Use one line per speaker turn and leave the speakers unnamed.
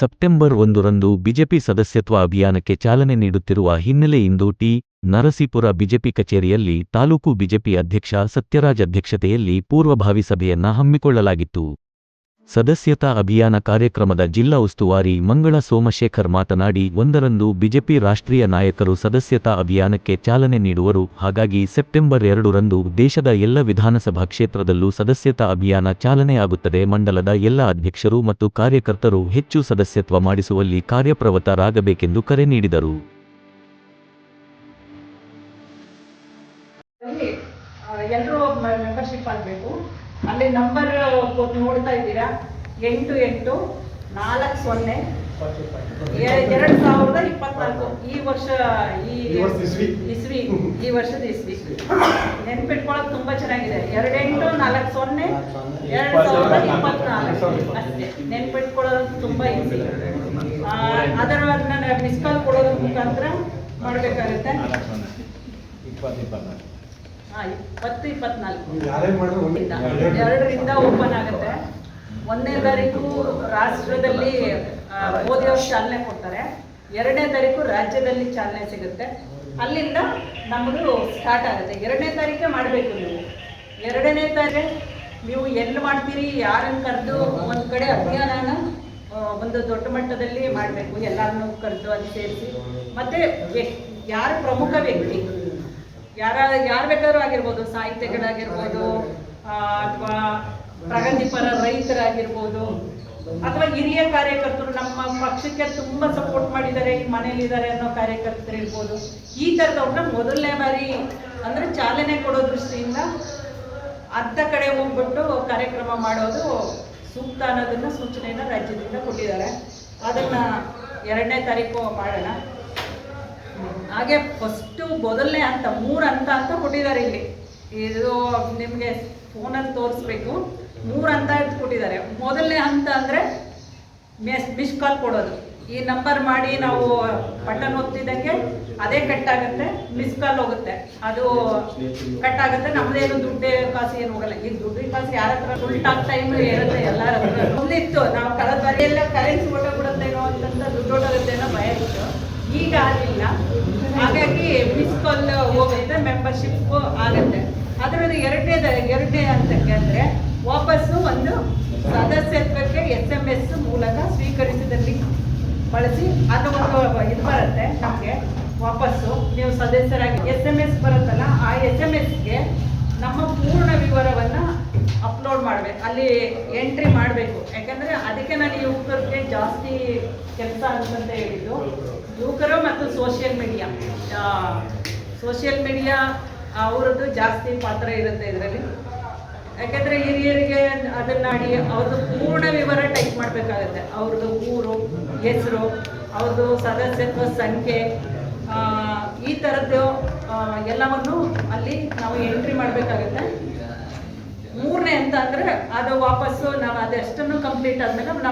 September ಒಂದರಂದು BJP ಸದಸ್ಯತ್ವ ಅಭಿಯಾನಕ್ಕೆ ಚಾಲನೆ ನೀಡುತ್ತಿರುವ ಹಿನ್ನೆಲೆ ಟಿ. ನರಸೀಪುರ ಬಿಜೆಪಿ ಕಚೇರಿಯಲ್ಲಿ ತಾಲೂಕು ಬಿಜೆಪಿ ಅಧ್ಯಕ್ಷ ಸತ್ಯರಾಜ್ ಅಧ್ಯಕ್ಷತೆಯಲ್ಲಿ ಪೂರ್ವಭಾವಿ ಸಭೆಯನ್ನ ಹಮ್ಮಿಕೊಳ್ಳಲಾಗಿತ್ತು. ಸದಸ್ಯತಾ ಅಭಿಯಾನ ಕಾರ್ಯಕ್ರಮದ ಜಿಲ್ಲಾ ಉಸ್ತುವಾರಿ ಮಂಗಳ ಸೋಮಶೇಖರ್ ಮಾತನಾಡಿ, ಒಂದರಂದು ಬಿಜೆಪಿ ರಾಷ್ಟ್ರೀಯ ನಾಯಕರು ಸದಸ್ಯತಾ ಅಭಿಯಾನಕ್ಕೆ ಚಾಲನೆ ನೀಡುವರು. ಹಾಗಾಗಿ ಸೆಪ್ಟೆಂಬರ್ ಎರಡರಂದು ದೇಶದ ಎಲ್ಲ ವಿಧಾನಸಭಾ ಕ್ಷೇತ್ರದಲ್ಲೂ ಸದಸ್ಯತಾ ಅಭಿಯಾನ ಚಾಲನೆಯಾಗುತ್ತದೆ. ಮಂಡಲದ ಎಲ್ಲ ಅಧ್ಯಕ್ಷರು ಮತ್ತು ಕಾರ್ಯಕರ್ತರು ಹೆಚ್ಚು ಸದಸ್ಯತ್ವ ಮಾಡಿಸುವಲ್ಲಿ ಕಾರ್ಯಪ್ರವೃತ್ತರಾಗಬೇಕೆಂದು ಕರೆ ನೀಡಿದರು.
ಎಲ್ಲರೂ ಮೆಂಬರ್ಶಿಪ್ ಆಗಬೇಕು. ಅಲ್ಲಿ ನಂಬರ್ ನೋಡ್ತಾ ಇದ್ದೀರಾ? ಎಂಟು ಎಂಟು ನಾಲ್ಕು ಸೊನ್ನೆ ಎರಡು ಸಾವಿರದ ಇಪ್ಪತ್ನಾಲ್ಕು. ಈ ವರ್ಷ ಈ
ಈ ವರ್ಷದ ಇಸ್ವಿ.
ಇಸ್ವಿ ಈ ವರ್ಷದ ಇಸ್ವಿ ನೆನ್ಪಿಟ್ಕೊಳ್ಳೋದು ತುಂಬಾ ಚೆನ್ನಾಗಿದೆ. ಎರಡೆಂಟು ನಾಲ್ಕು ಸೊನ್ನೆ ಎರಡು ಸಾವಿರದ ಇಪ್ಪತ್ನಾಲ್ಕು. ಅಷ್ಟೇ. ನೆನ್ಪಿಟ್ಕೊಳ್ಳೋದು ತುಂಬಾ ಈಸಿ ಅದರ ಮಿಸ್ ಕಾಲ್ ಕೊಡೋದ್ರ ಮುಖಾಂತರ ಮಾಡಬೇಕಾಗುತ್ತೆ. ಹಾ ಇಪ್ಪತ್ತು ಇಪ್ಪತ್ನಾಲ್ಕು. ಎರಡರಿಂದ ಓಪನ್ ಆಗುತ್ತೆ. ಒಂದನೇ ತಾರೀಕು ರಾಷ್ಟ್ರದಲ್ಲಿ ಮೋದಿ ಅವರು ಚಾಲನೆ ಕೊಡ್ತಾರೆ. ಎರಡನೇ ತಾರೀಕು ರಾಜ್ಯದಲ್ಲಿ ಚಾಲನೆ ಸಿಗುತ್ತೆ. ಅಲ್ಲಿಂದ ನಮ್ಮದು ಸ್ಟಾರ್ಟ್ ಆಗುತ್ತೆ. ಎರಡನೇ ತಾರೀಕೆ ಮಾಡಬೇಕು ನೀವು. ಎರಡನೇ ತಾರೀಕು ನೀವು ಎಲ್ಲಿ ಮಾಡ್ತೀರಿ, ಯಾರನ್ನು ಕರೆದು ಒಂದು ಕಡೆ ಅಭಿಯಾನನ ಒಂದು ದೊಡ್ಡ ಮಟ್ಟದಲ್ಲಿ ಮಾಡಬೇಕು. ಎಲ್ಲರನ್ನೂ ಕರೆದು ಅಲ್ಲಿ ಸೇರಿಸಿ. ಮತ್ತೆ ಯಾರು ಪ್ರಮುಖ ವ್ಯಕ್ತಿ? ಯಾರ, ಯಾರು ಬೇಕಾದ್ರೂ ಆಗಿರ್ಬೋದು, ಸಾಹಿತ್ಯಗಳಾಗಿರ್ಬೋದು ಅಥವಾ ಪ್ರಗತಿಪರ ರೈತರಾಗಿರ್ಬೋದು ಅಥವಾ ಹಿರಿಯ ಕಾರ್ಯಕರ್ತರು ನಮ್ಮ ಪಕ್ಷಕ್ಕೆ ತುಂಬಾ ಸಪೋರ್ಟ್ ಮಾಡಿದ್ದಾರೆ, ಈ ಮನೇಲಿದ್ದಾರೆ ಅನ್ನೋ ಕಾರ್ಯಕರ್ತರು ಇರ್ಬೋದು, ಈ ಥರದವ್ರನ್ನ ಮೊದಲನೇ ಬಾರಿ ಅಂದ್ರೆ ಚಾಲನೆ ಕೊಡೋ ದೃಷ್ಟಿಯಿಂದ ಅರ್ಧ ಕಡೆ ಹೋಗ್ಬಿಟ್ಟು ಕಾರ್ಯಕ್ರಮ ಮಾಡೋದು ಸೂಕ್ತ ಅನ್ನೋದನ್ನ ಸೂಚನೆಯನ್ನ ರಾಜ್ಯದಿಂದ ಕೊಟ್ಟಿದ್ದಾರೆ. ಅದನ್ನ ಎರಡನೇ ತಾರೀಕು ಮಾಡೋಣ. ಹಾಗೆ ಫಸ್ಟು ಮೊದಲನೇ ಹಂತ, ಮೂರು ಹಂತ ಅಂತ ಕೊಟ್ಟಿದ್ದಾರೆ ಇಲ್ಲಿ. ಇದು ನಿಮಗೆ ಫೋನಲ್ಲಿ ತೋರಿಸ್ಬೇಕು. ಮೂರು ಹಂತ ಕೊಟ್ಟಿದ್ದಾರೆ ಮೊದಲನೇ ಹಂತ ಅಂದರೆ ಮೆಸ್ ಮಿಸ್ ಕಾಲ್ ಕೊಡೋದು. ಈ ನಂಬರ್ ಮಾಡಿ ನಾವು ಬಟನ್ ಒತ್ತಿದಂಗೆ ಅದೇ ಕಟ್ ಆಗುತ್ತೆ ಮಿಸ್ ಕಾಲ್ ಹೋಗುತ್ತೆ. ಅದು ಕಟ್ ಆಗುತ್ತೆ ನಮ್ದೇನು ದುಡ್ಡು ಕಾಸು ಏನು ಹೋಗಲ್ಲ. ಈಗ ದುಡ್ಡಿನ ಕಾಸು ಯಾರ ಹತ್ರ ಫುಲ್ ಟಾಕ್ ಟೈಮ್ ಇರುತ್ತೆ ಎಲ್ಲರ ಹತ್ರ. ನಾವು ಕಳೆದ ಬಾರಿ ಎಲ್ಲ ಕರೆನ್ಸಿ ಹೊಟ್ಟೋಗ್ಬಿಡುತ್ತೇನೋ ಅಂತಂತ ದುಡ್ಡು ಹೊಟ್ಟೋಗುತ್ತೇನೋ ಭಯ ಇತ್ತು. ಈಗ ಆಗಿಲ್ಲ ಹಾಗಾಗಿ ಮಿಸ್ ಕಾಲ್ ಹೋಗುತ್ತೆ ಮೆಂಬರ್ಶಿಪ್ ಆಗುತ್ತೆ. ಅದರಲ್ಲಿ ಎರಡನೇ ಎರಡನೇ ಹಂತಕ್ಕೆ ಅಂದರೆ ವಾಪಸ್ಸು ಒಂದು ಸದಸ್ಯತ್ವಕ್ಕೆ ಎಸ್ ಎಂ ಎಸ್ ಮೂಲಕ ಸ್ವೀಕರಿಸಿದಲ್ಲಿ ಬಳಸಿ ಅದು ಒಂದು ಇದು ಬರುತ್ತೆ ನಮಗೆ ವಾಪಸ್ಸು. ನೀವು ಸದಸ್ಯರಾಗಿ ಎಸ್ ಎಂ ಎಸ್ ಬರುತ್ತಲ್ಲ, ಆ ಎಸ್ ಎಂ ಎಸ್ಗೆ ನಮ್ಮ ಪೂರ್ಣ ವಿವರವನ್ನು ಅಪ್ಲೋಡ್ ಮಾಡಬೇಕು. ಅಲ್ಲಿ ಎಂಟ್ರಿ ಮಾಡಬೇಕು. ಯಾಕಂದರೆ ಅದಕ್ಕೆ ನಾನು ಯುವಕರಿಗೆ ಜಾಸ್ತಿ ಕೆಲಸ ಅಂತಂತ ಹೇಳಿದ್ದು. ಯುವಕರು ಮತ್ತು ಸೋಷಿಯಲ್ ಮೀಡಿಯಾ ಸೋಷಿಯಲ್ ಮೀಡಿಯಾ ಅವರದ್ದು ಜಾಸ್ತಿ ಪಾತ್ರ ಇರುತ್ತೆ ಇದರಲ್ಲಿ. ಯಾಕಂದ್ರೆ ಹಿರಿಯರಿಗೆ ಅದನ್ನ ಮಾಡಿ ಅವ್ರದ್ದು ಪೂರ್ಣ ವಿವರ ಟೈಪ್ ಮಾಡಬೇಕಾಗತ್ತೆ. ಅವ್ರದ್ದು ಊರು, ಹೆಸರು, ಅವ್ರದ್ದು ಸದಸ್ಯತ್ವ ಸಂಖ್ಯೆ ಈ ಥರದ್ದು ಎಲ್ಲವನ್ನು ಅಲ್ಲಿ ನಾವು ಎಂಟ್ರಿ ಮಾಡಬೇಕಾಗತ್ತೆ. ಮೂರನೇ ಅಂತ ಅಂದರೆ ಅದು ವಾಪಸ್ಸು ನಾವು ಅದೆಷ್ಟನ್ನು ಕಂಪ್ಲೀಟ್ ಆದ್ಮೇಲೆ